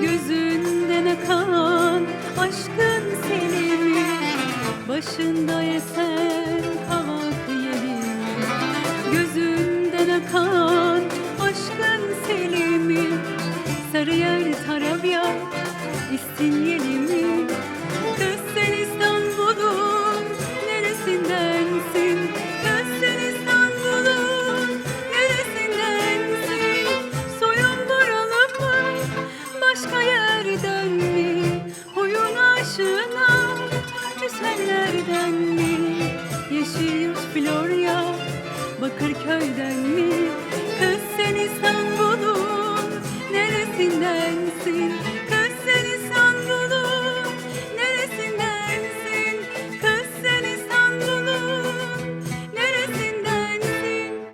Gözünden akan aşkın senin Başında esen kavak yerim Gözünden akan aşkın selimi Sarıyer tarabya istinyelim Aşığına güzellerden mi? Yeşil yurt Florya Bakırköy'den